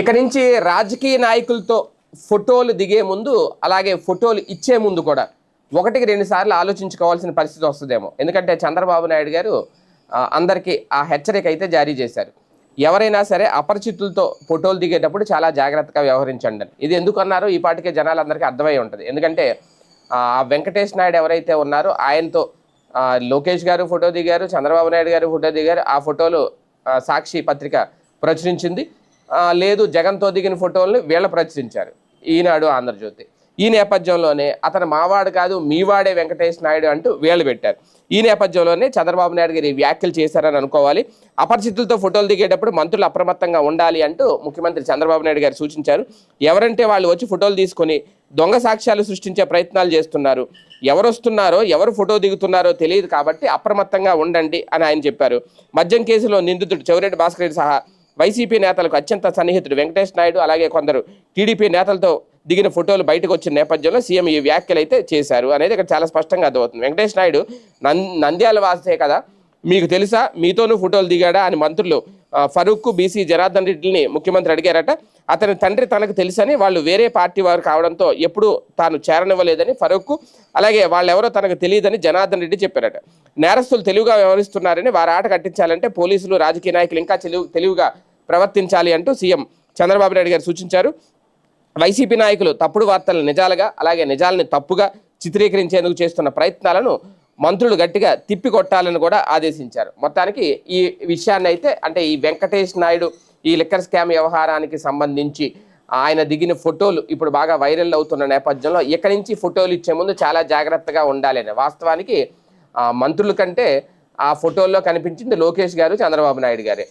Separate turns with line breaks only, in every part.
ఇక నుంచి రాజకీయ నాయకులతో ఫోటోలు దిగే ముందు అలాగే ఫోటోలు ఇచ్చే ముందు కూడా ఒకటికి రెండు సార్లు ఆలోచించుకోవాల్సిన పరిస్థితి వస్తుందేమో. ఎందుకంటే చంద్రబాబు నాయుడు గారు అందరికీ ఆ హెచ్చరిక అయితే జారీ చేశారు. ఎవరైనా సరే అపరిచితులతో ఫోటోలు దిగేటప్పుడు చాలా జాగ్రత్తగా వ్యవహరించండి అని. ఇది ఎందుకు అన్నారో? ఈ పాటికే జనాలందరికీ అర్థమై ఉంటుంది. ఎందుకంటే ఆ వెంకటేష్ నాయుడు ఎవరైతే ఉన్నారో ఆయనతో లోకేష్ గారు ఫోటో దిగారు చంద్రబాబు నాయుడు గారు ఫోటో దిగారు. ఆ ఫోటోలు సాక్షి పత్రిక ప్రచురించింది. లేదు జగన్తో దిగిన ఫోటోల్ని వీళ్ళ ప్రచురించారు. ఈనాడు ఆంధ్రజ్యోతి. ఈ నేపథ్యంలోనే అతను మావాడు కాదు మీవాడే వెంకటేష్ నాయుడు అంటూ వీళ్ళు పెట్టారు. ఈ నేపథ్యంలోనే చంద్రబాబు నాయుడు గారి వ్యాఖ్యలు చేశారని అనుకోవాలి. అపరిచితులతో ఫోటోలు దిగేటప్పుడు మంత్రులు అప్రమత్తంగా ఉండాలి అంటూ ముఖ్యమంత్రి చంద్రబాబు నాయుడు గారు సూచించారు. ఎవరంటే వాళ్ళు వచ్చి ఫోటోలు తీసుకొని దొంగ సాక్ష్యాలు సృష్టించే ప్రయత్నాలు చేస్తున్నారు. ఎవరు వస్తున్నారో ఎవరు ఫోటో దిగుతున్నారో తెలియదు కాబట్టి అప్రమత్తంగా ఉండండి అని ఆయన చెప్పారు. మద్యం కేసులో నిందితుడు చెవిరెడ్డి భాస్కర్ రెడ్డి సహా వైసీపీ నేతలకు అత్యంత సన్నిహితుడు వెంకటేష్ నాయుడు అలాగే కొందరు టీడీపీ నేతలతో దిగిన ఫోటోలు బయటకు వచ్చిన నేపథ్యంలో సీఎం ఈ వ్యాఖ్యలు అయితే చేశారు అనేది ఇక్కడ చాలా స్పష్టంగా అర్థమవుతుంది. వెంకటేష్ నాయుడు నంద్యాల వాసే కదా? మీకు తెలుసా? మీతోనూ ఫోటోలు దిగాడా అని మంత్రులు ఫరూక్ బీసీ జనార్దన్ రెడ్డిని ముఖ్యమంత్రి అడిగారట. అతని తండ్రి తనకు తెలుసని వాళ్ళు వేరే పార్టీ వారు కావడంతో ఎప్పుడూ తాను చేరనివ్వలేదని ఫరూక్ అలాగే వాళ్ళెవరో తనకు తెలియదని జనార్దన్ రెడ్డి చెప్పారట. నేరస్తులు తెలివిగా వ్యవహరిస్తున్నారని వారి ఆట కట్టించాలంటే పోలీసులు రాజకీయ నాయకులు ఇంకా తెలివి తెలివిగా ప్రవర్తించాలి అంటూ సీఎం చంద్రబాబు నాయుడు గారు సూచించారు. వైసీపీ నాయకులు తప్పుడు వార్తలను నిజాలుగా అలాగే నిజాలని తప్పుగా చిత్రీకరించేందుకు చేస్తున్న ప్రయత్నాలను మంత్రులు గట్టిగా తిప్పికొట్టాలని కూడా ఆదేశించారు. మొత్తానికి ఈ విషయాన్ని అయితే అంటే ఈ వెంకటేష్ నాయుడు ఈ లిక్కర్ స్కామ్ వ్యవహారానికి సంబంధించి ఆయన దిగిన ఫోటోలు ఇప్పుడు బాగా వైరల్ అవుతున్న నేపథ్యంలో ఇక్కడి నుంచి ఫోటోలు ఇచ్చే ముందు చాలా జాగ్రత్తగా ఉండాలని వాస్తవానికి మంత్రుల కంటే ఆ ఫోటోల్లో కనిపించింది లోకేష్ గారు చంద్రబాబు నాయుడు గారే.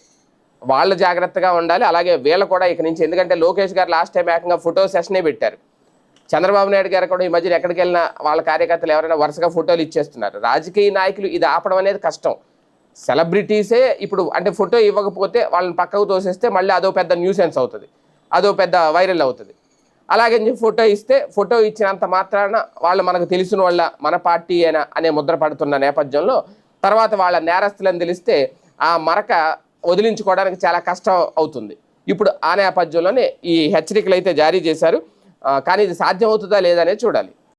వాళ్ళు జాగ్రత్తగా ఉండాలి. అలాగే వీళ్ళు కూడా ఇక నుంచి ఎందుకంటే లోకేష్ గారు లాస్ట్ టైం ఏకంగా ఫోటో సెషనే పెట్టారు. చంద్రబాబు నాయుడు గారు కూడా ఈ మధ్యన ఎక్కడికి వెళ్ళినా వాళ్ళ కార్యకర్తలు ఎవరైనా వరుసగా ఫోటోలు ఇచ్చేస్తున్నారు. రాజకీయ నాయకులు ఇది ఆపడం అనేది కష్టం. సెలబ్రిటీసే ఇప్పుడు అంటే ఫోటో ఇవ్వకపోతే వాళ్ళని పక్కకు తోసేస్తే మళ్ళీ అదో పెద్ద న్యూసెన్స్ అవుతుంది. అదో పెద్ద వైరల్ అవుతుంది. అలాగే చెప్పి ఫోటో ఇస్తే ఫోటో ఇచ్చినంత మాత్రాన వాళ్ళు మనకు తెలిసిన వాళ్ళ మన పార్టీ అయినా అనే ముద్ర పడుతున్న నేపథ్యంలో తర్వాత వాళ్ళ నేరస్తులని తెలిస్తే ఆ మరక వదిలించుకోవడానికి చాలా కష్టం అవుతుంది. ఇప్పుడు ఆ నేపథ్యంలోనే ఈ హెచ్చరికలు అయితే జారీ చేశారు. కానీ ఇది సాధ్యం అవుతుందా లేదా చూడాలి.